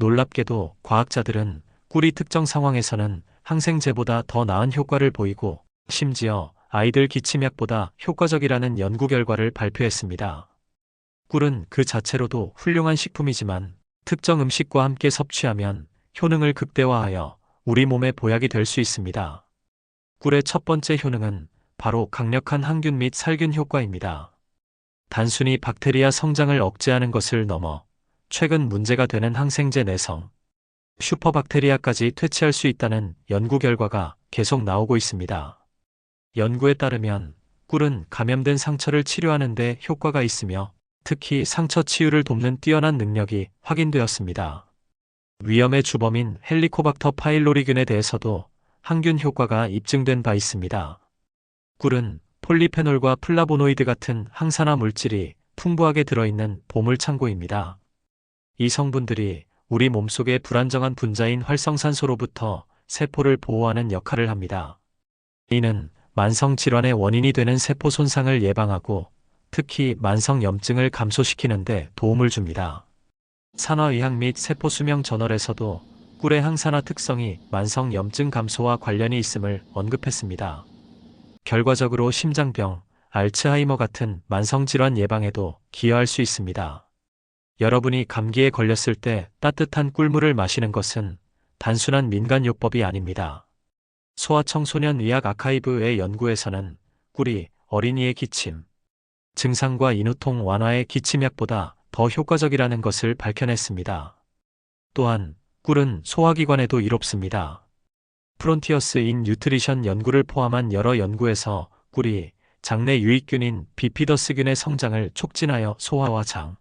놀랍게도 과학자들은 꿀이 특정 상황에서는 항생제보다 더 나은 효과를 보이고 심지어 아이들 기침약보다 효과적이라는 연구 결과를 발표했습니다. 꿀은 그 자체로도 훌륭한 식품이지만 특정 음식과 함께 섭취하면 효능을 극대화하여 우리 몸에 보약이 될 수 있습니다. 꿀의 첫 번째 효능은 바로 강력한 항균 및 살균 효과입니다. 단순히 박테리아 성장을 억제하는 것을 넘어 최근 문제가 되는 항생제 내성, 슈퍼박테리아까지 퇴치할 수 있다는 연구 결과가 계속 나오고 있습니다. 연구에 따르면 꿀은 감염된 상처를 치료하는 데 효과가 있으며 특히 상처 치유를 돕는 뛰어난 능력이 확인되었습니다. 위험의 주범인 헬리코박터 파일로리균에 대해서도 항균 효과가 입증된 바 있습니다. 꿀은 폴리페놀과 플라보노이드 같은 항산화 물질이 풍부하게 들어있는 보물 창고입니다. 이 성분들이 우리 몸속의 불안정한 분자인 활성산소로부터 세포를 보호하는 역할을 합니다. 이는 만성 질환의 원인이 되는 세포 손상을 예방하고 특히 만성 염증을 감소시키는데 도움을 줍니다. 산화의학 및 세포 수명 저널에서도 꿀의 항산화 특성이 만성 염증 감소와 관련이 있음을 언급했습니다. 결과적으로 심장병, 알츠하이머 같은 만성 질환 예방에도 기여할 수 있습니다. 여러분이 감기에 걸렸을 때 따뜻한 꿀물을 마시는 것은 단순한 민간요법이 아닙니다. 소아청소년 의학 아카이브의 연구에서는 꿀이 어린이의 기침, 증상과 인후통 완화의 기침약보다 더 효과적이라는 것을 밝혀냈습니다. 또한 꿀은 소화기관에도 이롭습니다. 프론티어스 인 뉴트리션 연구를 포함한 여러 연구에서 꿀이 장내 유익균인 비피더스균의 성장을 촉진하여 소화와 장,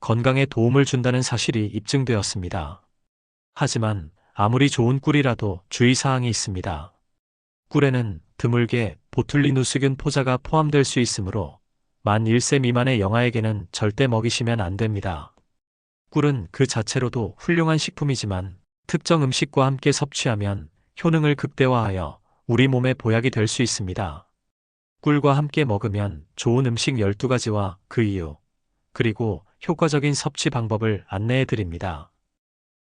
건강에 도움을 준다는 사실이 입증되었습니다. 하지만 아무리 좋은 꿀이라도 주의사항이 있습니다. 꿀에는 드물게 보툴리누스균 포자가 포함될 수 있으므로 만 1세 미만의 영아에게는 절대 먹이시면 안 됩니다. 꿀은 그 자체로도 훌륭한 식품이지만 특정 음식과 함께 섭취하면 효능을 극대화하여 우리 몸에 보약이 될 수 있습니다. 꿀과 함께 먹으면 좋은 음식 12가지와 그 이유, 그리고 효과적인 섭취 방법을 안내해 드립니다.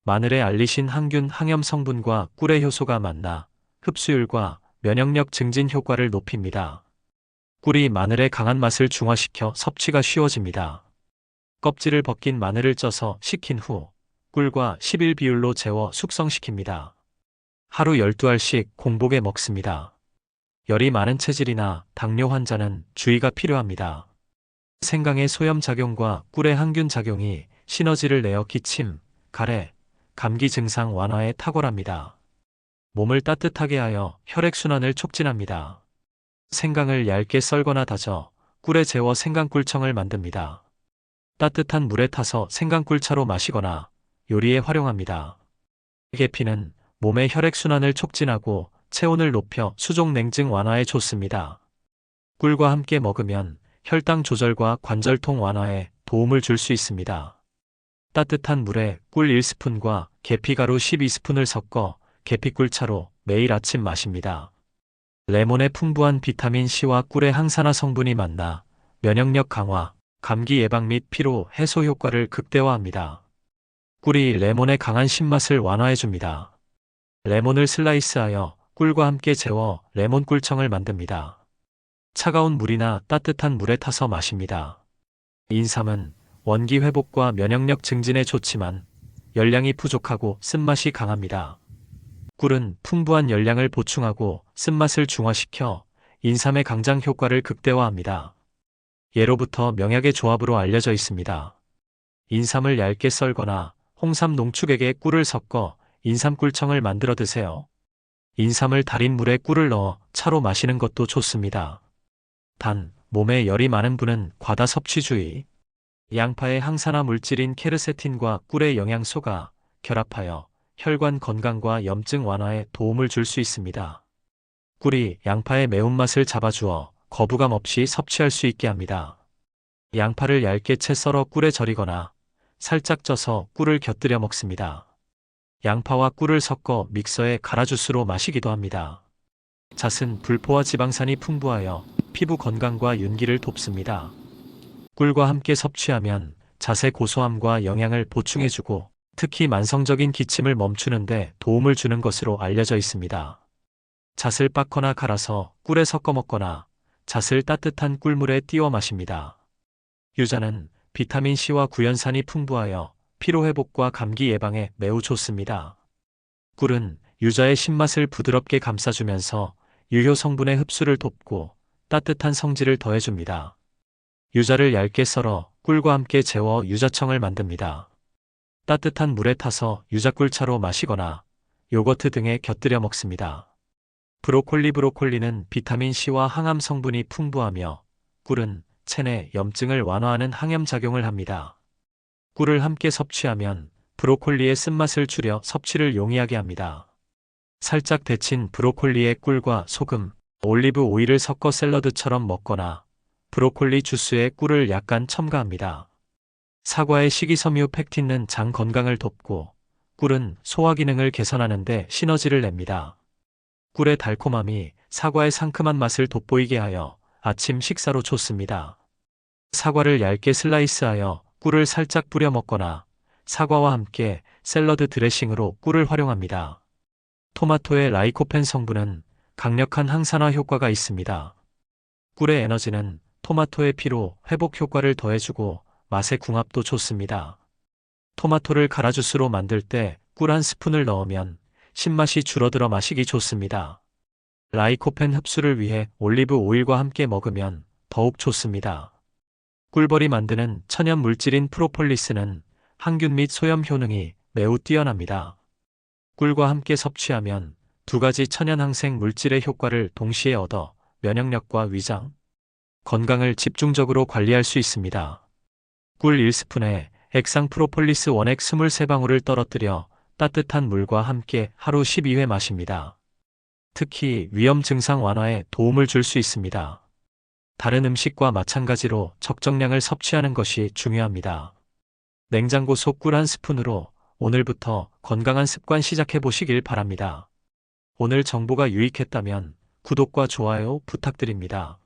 마늘에 알리신 항균 항염 성분과 꿀의 효소가 만나 흡수율과 면역력 증진 효과를 높입니다. 꿀이 마늘의 강한 맛을 중화시켜 섭취가 쉬워집니다. 껍질을 벗긴 마늘을 쪄서 식힌 후 꿀과 11 비율로 재워 숙성시킵니다. 하루 12알씩 공복에 먹습니다. 열이 많은 체질이나 당뇨 환자는 주의가 필요합니다. 생강의 소염 작용과 꿀의 항균 작용이 시너지를 내어 기침, 가래, 감기 증상 완화에 탁월합니다. 몸을 따뜻하게 하여 혈액순환을 촉진합니다. 생강을 얇게 썰거나 다져 꿀에 재워 생강꿀청을 만듭니다. 따뜻한 물에 타서 생강꿀차로 마시거나 요리에 활용합니다. 계피는 몸의 혈액순환을 촉진하고 체온을 높여 수족 냉증 완화에 좋습니다. 꿀과 함께 먹으면 혈당 조절과 관절통 완화에 도움을 줄 수 있습니다. 따뜻한 물에 꿀 1스푼과 계피가루 12스푼을 섞어 계피꿀차로 매일 아침 마십니다. 레몬의 풍부한 비타민 C와 꿀의 항산화 성분이 만나 면역력 강화, 감기 예방 및 피로 해소 효과를 극대화합니다. 꿀이 레몬의 강한 신맛을 완화해줍니다. 레몬을 슬라이스하여 꿀과 함께 재워 레몬 꿀청을 만듭니다. 차가운 물이나 따뜻한 물에 타서 마십니다. 인삼은 원기 회복과 면역력 증진에 좋지만 열량이 부족하고 쓴맛이 강합니다. 꿀은 풍부한 열량을 보충하고 쓴맛을 중화시켜 인삼의 강장 효과를 극대화합니다. 예로부터 명약의 조합으로 알려져 있습니다. 인삼을 얇게 썰거나 홍삼 농축액에 꿀을 섞어 인삼꿀청을 만들어 드세요. 인삼을 달인 물에 꿀을 넣어 차로 마시는 것도 좋습니다. 단, 몸에 열이 많은 분은 과다 섭취 주의. 양파의 항산화 물질인 케르세틴과 꿀의 영양소가 결합하여 혈관 건강과 염증 완화에 도움을 줄 수 있습니다. 꿀이 양파의 매운맛을 잡아주어 거부감 없이 섭취할 수 있게 합니다. 양파를 얇게 채 썰어 꿀에 절이거나 살짝 쪄서 꿀을 곁들여 먹습니다. 양파와 꿀을 섞어 믹서에 갈아 주스로 마시기도 합니다. 잣은 불포화 지방산이 풍부하여 피부 건강과 윤기를 돕습니다. 꿀과 함께 섭취하면 잣의 고소함과 영양을 보충해주고 특히 만성적인 기침을 멈추는데 도움을 주는 것으로 알려져 있습니다. 잣을 빻거나 갈아서 꿀에 섞어 먹거나 잣을 따뜻한 꿀물에 띄워 마십니다. 유자는 비타민 C와 구연산이 풍부하여 피로회복과 감기 예방에 매우 좋습니다. 꿀은 유자의 신맛을 부드럽게 감싸주면서 유효 성분의 흡수를 돕고 따뜻한 성질을 더해줍니다. 유자를 얇게 썰어 꿀과 함께 재워 유자청을 만듭니다. 따뜻한 물에 타서 유자꿀차로 마시거나 요거트 등에 곁들여 먹습니다. 브로콜리 브로콜리는 비타민 C와 항암 성분이 풍부하며 꿀은 체내 염증을 완화하는 항염 작용을 합니다. 꿀을 함께 섭취하면 브로콜리의 쓴맛을 줄여 섭취를 용이하게 합니다. 살짝 데친 브로콜리에 꿀과 소금, 올리브 오일을 섞어 샐러드처럼 먹거나 브로콜리 주스에 꿀을 약간 첨가합니다. 사과의 식이섬유 팩틴은 장 건강을 돕고 꿀은 소화 기능을 개선하는데 시너지를 냅니다. 꿀의 달콤함이 사과의 상큼한 맛을 돋보이게 하여 아침 식사로 좋습니다. 사과를 얇게 슬라이스하여 꿀을 살짝 뿌려 먹거나 사과와 함께 샐러드 드레싱으로 꿀을 활용합니다. 토마토의 라이코펜 성분은 강력한 항산화 효과가 있습니다. 꿀의 에너지는 토마토의 피로 회복 효과를 더해주고 맛의 궁합도 좋습니다. 토마토를 갈아 주스로 만들 때 꿀 한 스푼을 넣으면 신맛이 줄어들어 마시기 좋습니다. 라이코펜 흡수를 위해 올리브 오일과 함께 먹으면 더욱 좋습니다. 꿀벌이 만드는 천연 물질인 프로폴리스는 항균 및 소염 효능이 매우 뛰어납니다. 꿀과 함께 섭취하면 두 가지 천연 항생 물질의 효과를 동시에 얻어 면역력과 위장, 건강을 집중적으로 관리할 수 있습니다. 꿀 1스푼에 액상 프로폴리스 원액 23방울을 떨어뜨려 따뜻한 물과 함께 하루 12회 마십니다. 특히 위험 증상 완화에 도움을 줄 수 있습니다. 다른 음식과 마찬가지로 적정량을 섭취하는 것이 중요합니다. 냉장고 속 꿀 한 스푼으로 오늘부터 건강한 습관 시작해 보시길 바랍니다. 오늘 정보가 유익했다면 구독과 좋아요 부탁드립니다.